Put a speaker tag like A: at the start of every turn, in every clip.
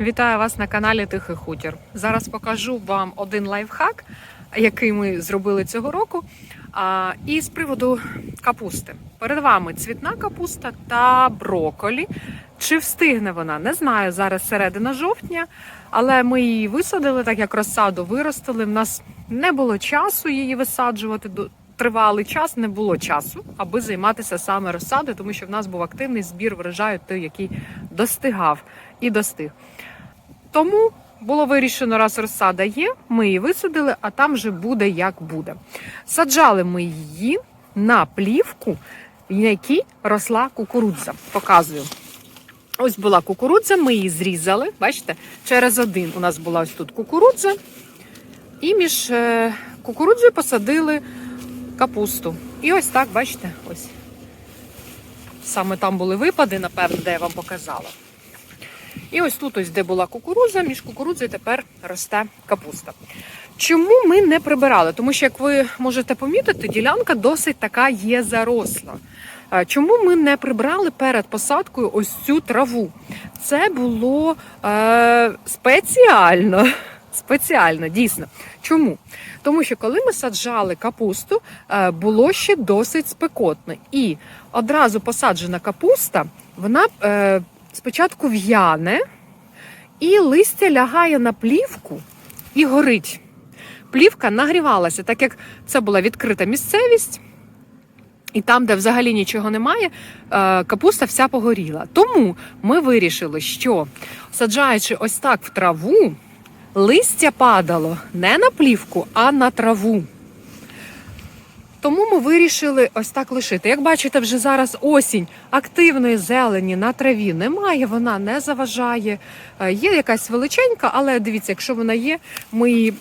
A: Вітаю вас на каналі Тихий Хутір. Зараз покажу вам один лайфхак, який ми зробили цього року. А, і з приводу капусти. Перед вами цвітна капуста та броколі. Чи встигне вона? Не знаю. Зараз середина жовтня, але ми її висадили, так як розсаду виростили. В нас не було часу її висаджувати. Тривалий час не було часу, аби займатися саме розсадою, тому що в нас був активний збір врожаю, той, який достигав і достиг. Тому було вирішено, раз розсада є, ми її висадили, а там вже буде як буде. Саджали ми її на плівку, на якій росла кукурудза. Показую. Ось була кукурудза, ми її зрізали. Бачите, через один у нас була ось тут кукурудза, і між е, кукурудзою посадили капусту. І ось так, бачите, ось. Саме там були випади, напевно, де я вам показала. І ось тут, ось де була кукурудза, між кукурудзою тепер росте капуста. Чому ми не прибирали? Тому що, як ви можете помітити, ділянка досить така є заросла. Чому ми не прибрали перед посадкою ось цю траву? Це було е, спеціально. Спеціально, дійсно. Чому? Тому що коли ми саджали капусту, е, було ще досить спекотно. І одразу посаджена капуста, вона е, спочатку в'яне, і листя лягає на плівку і горить. Плівка нагрівалася, так як це була відкрита місцевість. І там, де взагалі нічого немає, е, капуста вся погоріла. Тому ми вирішили, що саджаючи ось так в траву, листя падало не на плівку, а на траву. Тому ми вирішили ось так лишити. Як бачите, вже зараз осінь активної зелені на траві немає, вона не заважає. Е, Є якась величенька, але дивіться, якщо вона є, ми її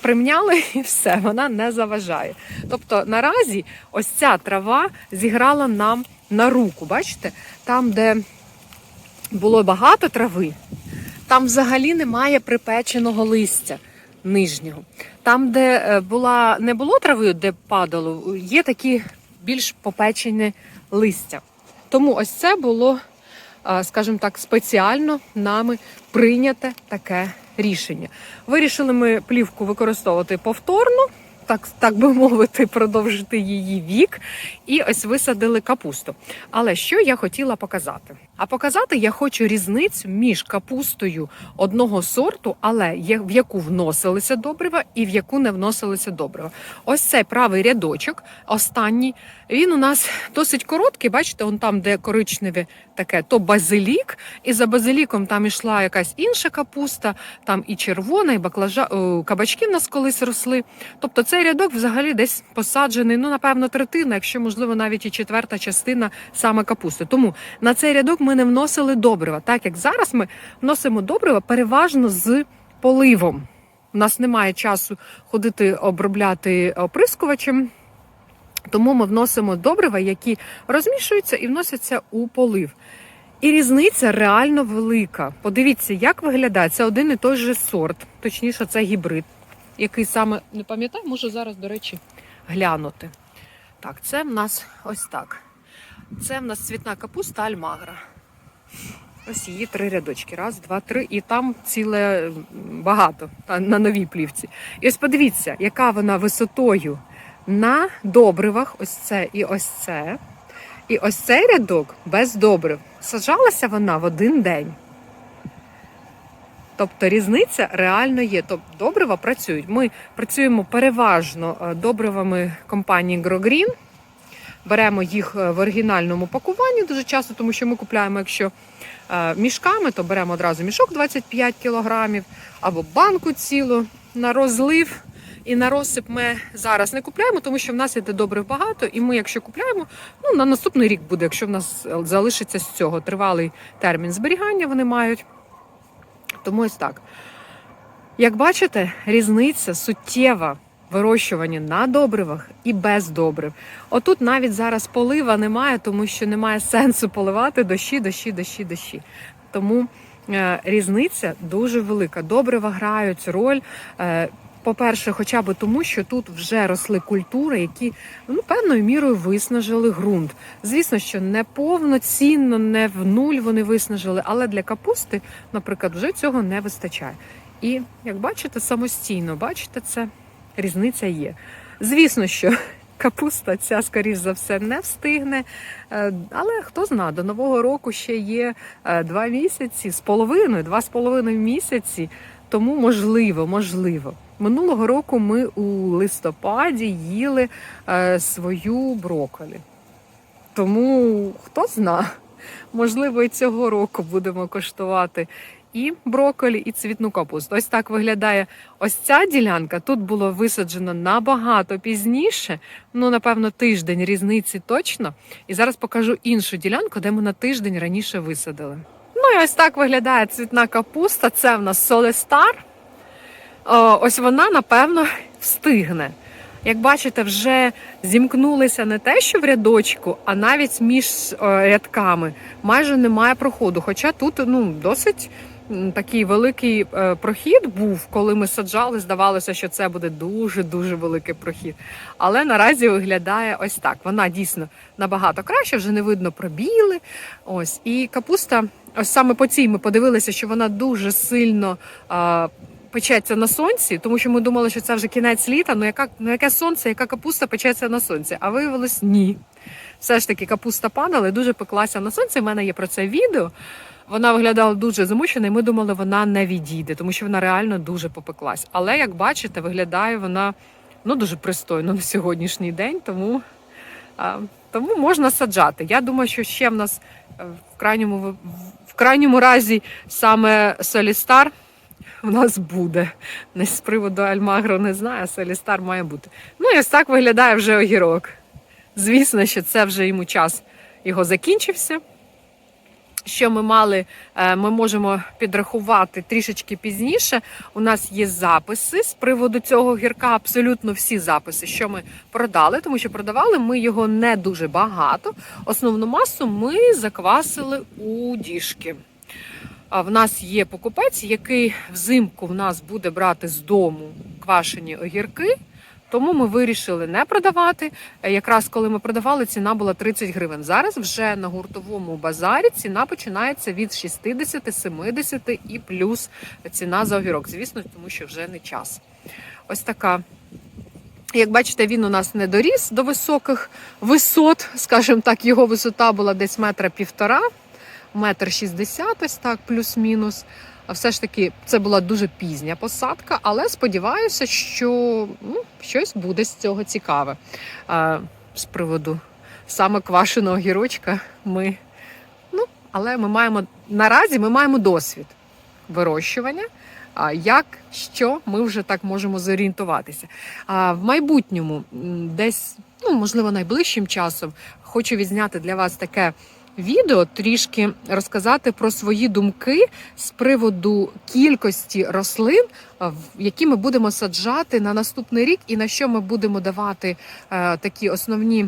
A: примняли і все, вона не заважає. Тобто наразі ось ця трава зіграла нам на руку. Бачите, там, де було багато трави, там взагалі немає припеченого листя нижнього. Там, де е, була не було трави, де падало, є такі більш попечені листя. Тому ось це було, е, скажімо так, спеціально нами прийняте таке рішення. Вирішили ми плівку використовувати повторно. Так, так би мовити, продовжити її вік, і ось висадили капусту. Але що я хотіла показати? А показати я хочу різницю між капустою одного сорту, але в яку вносилися добрива і в яку не вносилися добрива. Ось цей правий рядочок, останній, він у нас досить короткий. Бачите, он там, де коричневе таке, то базилік, і за базиліком там ішла якась інша капуста, там і червона, і баклажа кабачки в нас колись росли. Тобто цей рядок взагалі десь посаджений, ну напевно, третина, якщо можливо навіть і четверта частина саме капусти. Тому на цей рядок ми не вносили добрива, так як зараз ми вносимо добрива переважно з поливом. У нас немає часу ходити обробляти оприскувачем. Тому ми вносимо добрива, які розмішуються і вносяться у полив. І різниця реально велика. Подивіться, як виглядає. Це один і той же сорт, точніше, це гібрид, який саме не пам'ятаю, можу зараз, до речі, глянути. Так, це в нас ось так. Це в нас цвітна капуста альмагра. Ось її три рядочки. Раз, два, три. І там ціле багато на новій плівці. І ось подивіться, яка вона висотою на добривах. Ось це і ось це. І ось цей рядок без добрив. Саджалася вона в один день. Тобто різниця реально є. Тобто добрива працюють. Ми працюємо переважно е, добривами компанії GroGreen. Беремо їх е, в оригінальному пакуванні дуже часто, тому що ми купуємо, якщо е, мішками, то беремо одразу мішок 25 кілограмів або банку цілу на розлив. І на розсип ми зараз не купляємо, тому що в нас іде добрив багато, і ми, якщо купляємо, ну на наступний рік буде, якщо в нас залишиться з цього тривалий термін зберігання, вони мають. Тому ось так. Як бачите, різниця суттєва вирощування на добривах і без добрив. Отут навіть зараз полива немає, тому що немає сенсу поливати дощі, дощі, дощі, дощі. Тому е, різниця дуже велика. Добрива грають роль. По-перше, хоча б тому, що тут вже росли культури, які ну, певною мірою виснажили ґрунт. Звісно, що не повноцінно, не в нуль вони виснажили, але для капусти, наприклад, вже цього не вистачає. І як бачите, самостійно, бачите, це різниця є. Звісно, що капуста ця, скоріш за все, не встигне. Е, Але хто знає, до нового року ще є е, два місяці з половиною, два з половиною місяці. Тому можливо, можливо. Минулого року ми у листопаді їли е, свою брокколі. Тому хто зна, можливо, і цього року будемо коштувати і брокколі, і цвітну капусту. Ось так виглядає ось ця ділянка. Тут було висаджено набагато пізніше, ну напевно, тиждень різниці точно. І зараз покажу іншу ділянку, де ми на тиждень раніше висадили. Ну і ось так виглядає цвітна капуста. Це в нас Солестар. О, ось вона, напевно, встигне. Як бачите, вже зімкнулися не те, що в рядочку, а навіть між е, рядками майже немає проходу. Хоча тут ну, досить такий великий е, прохід був, коли ми саджали, здавалося, що це буде дуже-дуже великий прохід. Але наразі виглядає ось так. Вона дійсно набагато краще, вже не видно пробіли. Ось. І капуста, ось саме по цій ми подивилися, що вона дуже сильно. Печеться на сонці, тому що ми думали, що це вже кінець літа. Ну яка ну яке сонце, яка капуста печеться на сонці? А виявилось ні. Все ж таки, капуста падала і дуже пеклася на сонці. У мене є про це відео. Вона виглядала дуже замучена, і ми думали, вона не відійде, тому що вона реально дуже попеклась. Але як бачите, виглядає вона ну дуже пристойно на сьогоднішній день, тому, а, тому можна саджати. Я думаю, що ще в нас е, в крайньому в крайньому разі саме Солістар в нас буде. Не з приводу Альмагро не знаю, а Солістар має бути. Ну і ось так виглядає вже огірок. Звісно, що це вже йому час його закінчився. Що ми мали, е, ми можемо підрахувати трішечки пізніше. У нас є записи з приводу цього гірка, абсолютно всі записи, що ми продали, тому що продавали ми його не дуже багато. Основну масу ми заквасили у діжки. А в нас є покупець, який взимку в нас буде брати з дому квашені огірки. Тому ми вирішили не продавати. Е, Якраз коли ми продавали, ціна була 30 гривень. Зараз вже на гуртовому базарі ціна починається від 60, 70 і плюс ціна за огірок. Звісно, тому що вже не час. Ось така. Як бачите, він у нас не доріс до високих висот. Скажімо так, його висота була десь метра півтора метр шістдесят, ось так, плюс-мінус. Все ж таки, це була дуже пізня посадка, але сподіваюся, що ну, щось буде з цього цікаве. А, з приводу саме квашеного гірочка ми. Ну, але ми маємо наразі ми маємо досвід вирощування. А як що ми вже так можемо зорієнтуватися? А в майбутньому, десь, ну можливо, найближчим часом хочу відзняти для вас таке відео, трішки розказати про свої думки з приводу кількості рослин, в- які ми будемо саджати на наступний рік, і на що ми будемо давати е, такі основні.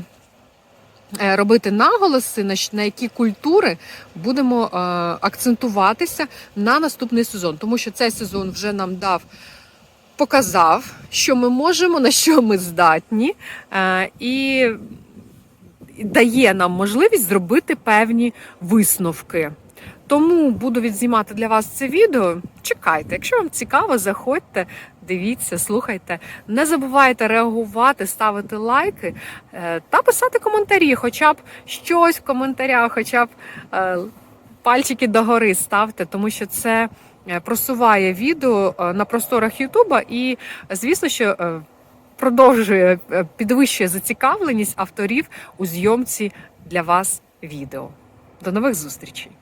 A: е, Робити наголоси на на які культури будемо е, акцентуватися на наступний сезон, тому що цей сезон вже нам дав, показав, що ми можемо, на що ми здатні, е, і дає нам можливість зробити певні висновки. Тому буду відзнімати для вас це відео. Чекайте, якщо вам цікаво, заходьте, дивіться, слухайте. Не забувайте реагувати, ставити лайки е, та писати коментарі, хоча б щось в коментарях, хоча б е, пальчики догори ставте, тому що це е, просуває відео на просторах Ютуба і, звісно, що продовжує е, підвищує зацікавленість авторів у зйомці для вас відео. До нових зустрічей!